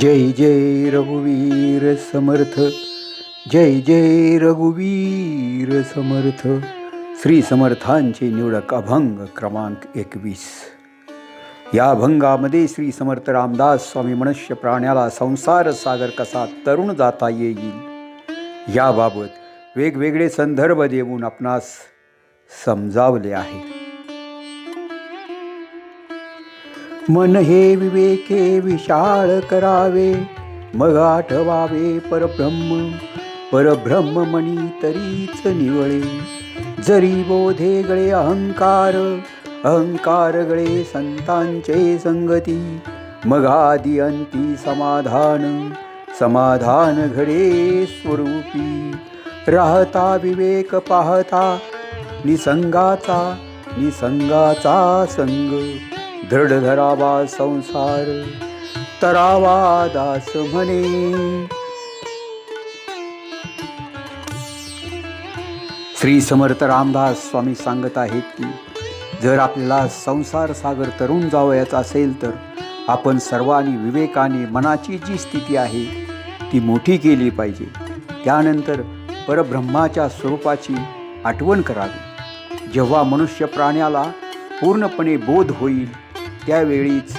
जय जय रघुवीर समर्थ जय जय रघुवीर समर्थ. श्री समर्थांचे निवडक अभंग क्रमांक एकवीस. या अभंगामध्ये श्री समर्थ रामदास स्वामी मनुष्य प्राण्याला संसार सागर कसा तरुण जाता येईल याबाबत वेगवेगळे संदर्भ देऊन आपणास समजावले आहे. मन हे विवेके विशाळ करावे मग आठवावे परब्रह्म. परब्रह्म मनी तरीच निवळे. जरी बोधे गळे अहंकार अहंकार गळे संतांचे संगती मग आदी अंती समाधान समाधान घडे स्वरूपी. राहता विवेक पाहता निसंगाचा निसंगाचा संग. दृढ धरावा संसार तरावा दास म्हणे. श्री समर्थ रामदास स्वामी सांगत आहेत की जर आपल्याला संसार सागर तरुण जावयाचा असेल तर आपण सर्वांनी विवेकाने मनाची जी स्थिती आहे ती मोठी केली पाहिजे. त्यानंतर परब्रह्माच्या स्वरूपाची आठवण करावी. जेव्हा मनुष्य प्राण्याला पूर्णपणे बोध होईल त्यावेळीच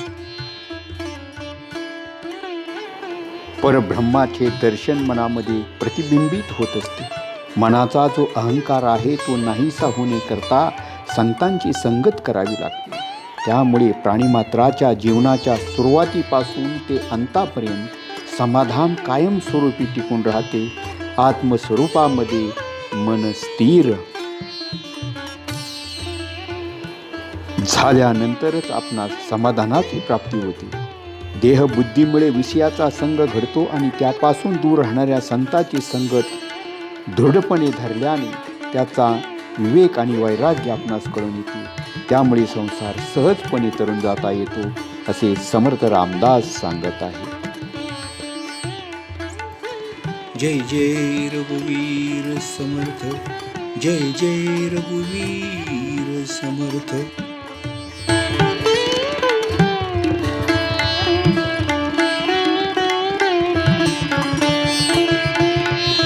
परब्रह्माचे दर्शन मनामध्ये प्रतिबिंबित होत असते. मनाचा जो अहंकार आहे तो नाहीसा होण्याकरता संतांची संगत करावी लागते. त्यामुळे प्राणीमात्राच्या जीवनाच्या सुरुवातीपासून ते अंतापर्यंत समाधान कायमस्वरूपी टिकून राहते. आत्मस्वरूपामध्ये मन स्थिर झाल्यानंतरच आपणास समाधानाची प्राप्ती होते. देहबुद्धीमुळे विषयाचा संघ घडतो आणि त्यापासून दूर राहणाऱ्या संताची संगत दृढपणे धरल्याने त्याचा विवेक आणि वैराग्य आपणास कळून येते. त्यामुळे संसार सहजपणे तरुण जाता येतो असे समर्थ रामदास सांगत आहे जय जय रघुवीर समर्थ. जय जय रघुवीर समर्थ.